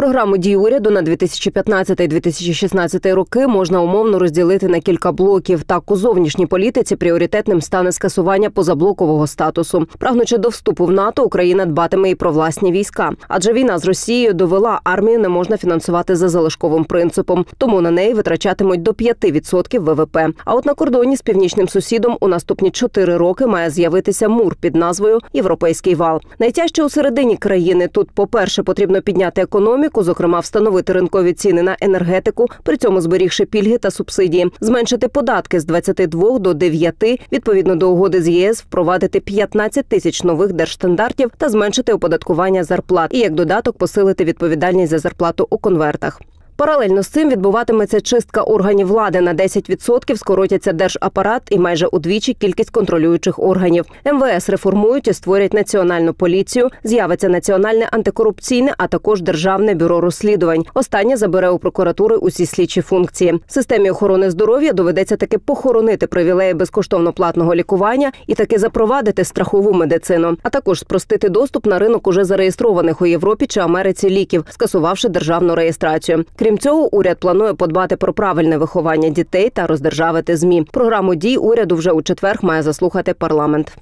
Програму дій уряду на 2015-2016 роки можна умовно розділити на кілька блоків. Так у зовнішній політиці пріоритетним стане скасування позаблокового статусу. Прагнучи до вступу в НАТО, Україна дбатиме і про власні війська. Адже війна з Росією довела армію не можна фінансувати за залишковим принципом, тому на неї витрачатимуть до 5% ВВП. А от на кордоні з північним сусідом у наступні 4 роки має з'явитися мур під назвою Європейський вал. Найтяжче у середині країни тут, по перше, потрібно підняти економіку економіку, зокрема встановити ринкові ціни на енергетику, при цьому зберігши пільги та субсидії, зменшити податки з 22 до 9, відповідно до угоди з ЄС, впровадити 15 тисяч нових держстандартів та зменшити оподаткування зарплат і як додаток посилити відповідальність за зарплату у конвертах. Паралельно з цим відбуватиметься чистка органів влади на 10%, скоротяться держапарат і майже удвічі кількість контролюючих органів. МВС реформують і створять національну поліцію. З'явиться національне антикорупційне, а також державне бюро розслідувань. Останнє забере у прокуратури усі слідчі функції. Системі охорони здоров'я доведеться таки похоронити привілеї безкоштовно платного лікування і таки запровадити страхову медицину, а також спростити доступ на ринок уже зареєстрованих у Європі чи Америці ліків, скасувавши державну реєстрацію. Крім Крім цього, уряд планує подбати про правильне виховання дітей та роздержавити змі. Програму дій уряду вже у четвер має заслухати парламент.